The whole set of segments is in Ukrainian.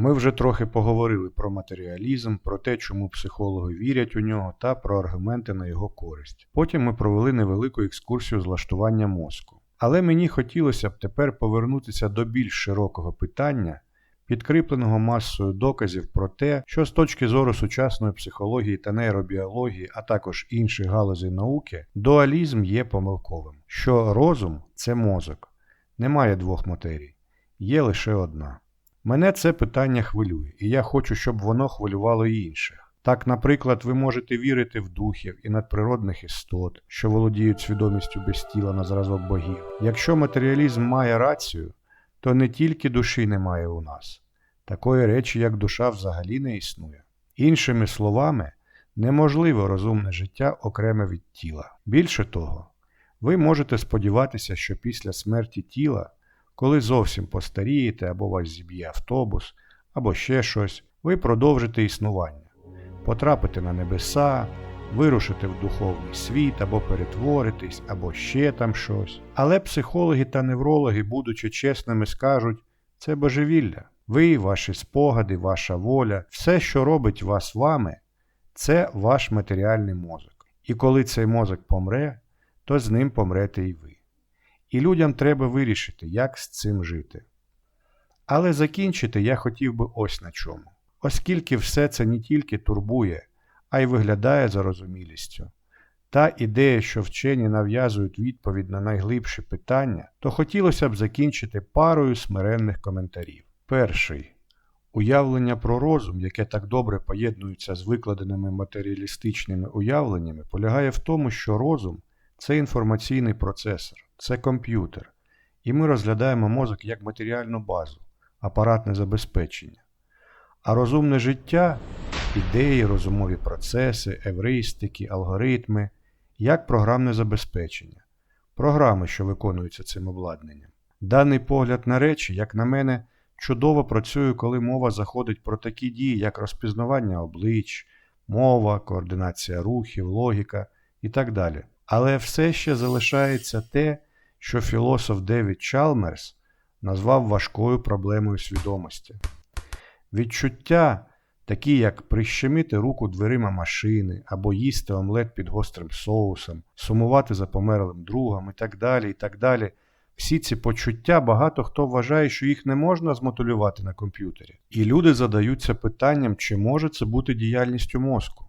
Ми вже трохи поговорили про матеріалізм, про те, чому психологи вірять у нього, та про аргументи на його користь. Потім ми провели невелику екскурсію з влаштування мозку. Але мені хотілося б тепер повернутися до більш широкого питання, підкріпленого масою доказів про те, що з точки зору сучасної психології та нейробіології, а також інших галузей науки, дуалізм є помилковим, що розум це мозок, немає двох матерій, є лише одна. Мене це питання хвилює, і я хочу, щоб воно хвилювало і інших. Так, наприклад, ви можете вірити в духів і надприродних істот, що володіють свідомістю без тіла на зразок богів. Якщо матеріалізм має рацію, то не тільки душі немає у нас, такої речі, як душа, взагалі не існує. Іншими словами, неможливо розумне життя окреме від тіла. Більше того, ви можете сподіватися, що після смерті тіла, коли зовсім постарієте або вас зіб'є автобус, або ще щось, ви продовжите існування, потрапите на небеса, вирушите в духовний світ або перетворитесь, або ще там щось. Але психологи та неврологи, будучи чесними, скажуть, це божевілля. Ви, ваші спогади, ваша воля, все, що робить вас вами, це ваш матеріальний мозок. І коли цей мозок помре, то з ним помрете і ви. І людям треба вирішити, як з цим жити. Але закінчити я хотів би ось на чому. Оскільки все це не тільки турбує, а й виглядає зарозумілістю. Та ідея, що вчені нав'язують відповідь на найглибші питання, то хотілося б закінчити парою смиренних коментарів. Перший уявлення про розум, яке так добре поєднується з викладеними матеріалістичними уявленнями, полягає в тому, що розум це інформаційний процесор, це комп'ютер, і ми розглядаємо мозок як матеріальну базу, апаратне забезпечення. А розумне життя ідеї, розумові процеси, евристики, алгоритми, як програмне забезпечення, програми, що виконуються цим обладнанням. Даний погляд на речі, як на мене, чудово працює, коли мова заходить про такі дії, як розпізнавання облич, мова, координація рухів, логіка і так далі. Але все ще залишається те, що філософ Девід Чалмерс назвав важкою проблемою свідомості. Відчуття, такі як прищемити руку дверима машини або їсти омлет під гострим соусом, сумувати за померлим другом і так далі, і так далі. Всі ці почуття багато хто вважає, що їх не можна змотулювати на комп'ютері. І люди задаються питанням, чи може це бути діяльністю мозку.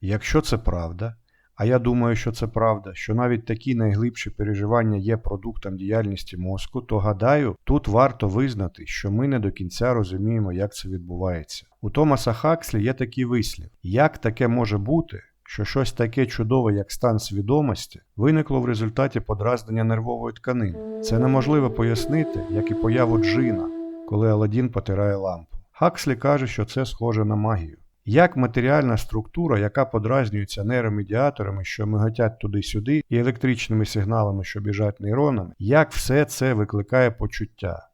І якщо це правда, а я думаю, що це правда, що навіть такі найглибші переживання є продуктом діяльності мозку, то гадаю, тут варто визнати, що ми не до кінця розуміємо, як це відбувається. У Томаса Хакслі є такий вислів: як таке може бути, що щось таке чудове, як стан свідомості, виникло в результаті подразнення нервової тканини. Це неможливо пояснити, як і появу джина, коли Аладдін потирає лампу. Хакслі каже, що це схоже на магію. Як матеріальна структура, яка подразнюється нейромедіаторами, що миготять туди-сюди, і електричними сигналами, що біжать нейронами, як все це викликає почуття?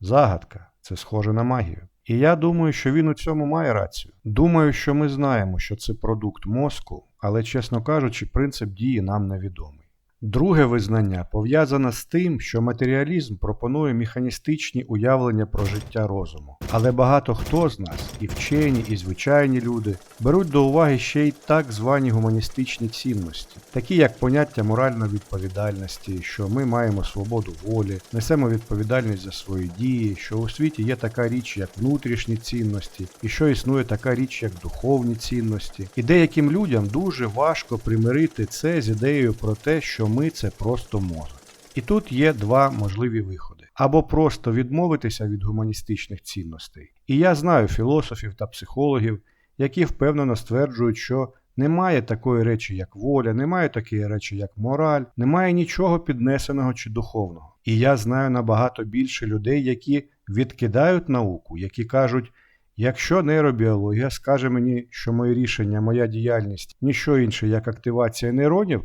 Загадка це схоже на магію. І я думаю, що він у цьому має рацію. Думаю, що ми знаємо, що це продукт мозку, але, чесно кажучи, принцип дії нам невідомий. Друге визнання пов'язане з тим, що матеріалізм пропонує механістичні уявлення про життя розуму. Але багато хто з нас, і вчені, і звичайні люди, беруть до уваги ще й так звані гуманістичні цінності, такі як поняття моральної відповідальності, що ми маємо свободу волі, несемо відповідальність за свої дії, що у світі є така річ, як внутрішні цінності, і що існує така річ, як духовні цінності. І деяким людям дуже важко примирити це з ідеєю про те, що ми це просто мозок. І тут є два можливі виходи. Або просто відмовитися від гуманістичних цінностей. І я знаю філософів та психологів, які впевнено стверджують, що немає такої речі, як воля, немає такої речі, як мораль, немає нічого піднесеного чи духовного. І я знаю набагато більше людей, які відкидають науку, які кажуть, якщо нейробіологія скаже мені, що моє рішення, моя діяльність ніщо інше, як активація нейронів,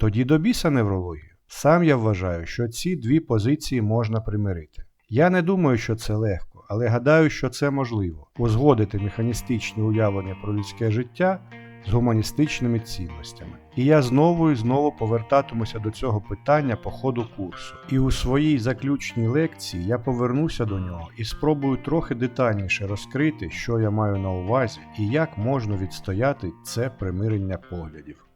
тоді до біса неврологію. Сам я вважаю, що ці дві позиції можна примирити. Я не думаю, що це легко, але гадаю, що це можливо узгодити механістичні уявлення про людське життя з гуманістичними цінностями. І я знову і знову повертатимуся до цього питання по ходу курсу. І у своїй заключній лекції я повернуся до нього і спробую трохи детальніше розкрити, що я маю на увазі і як можна відстояти це примирення поглядів.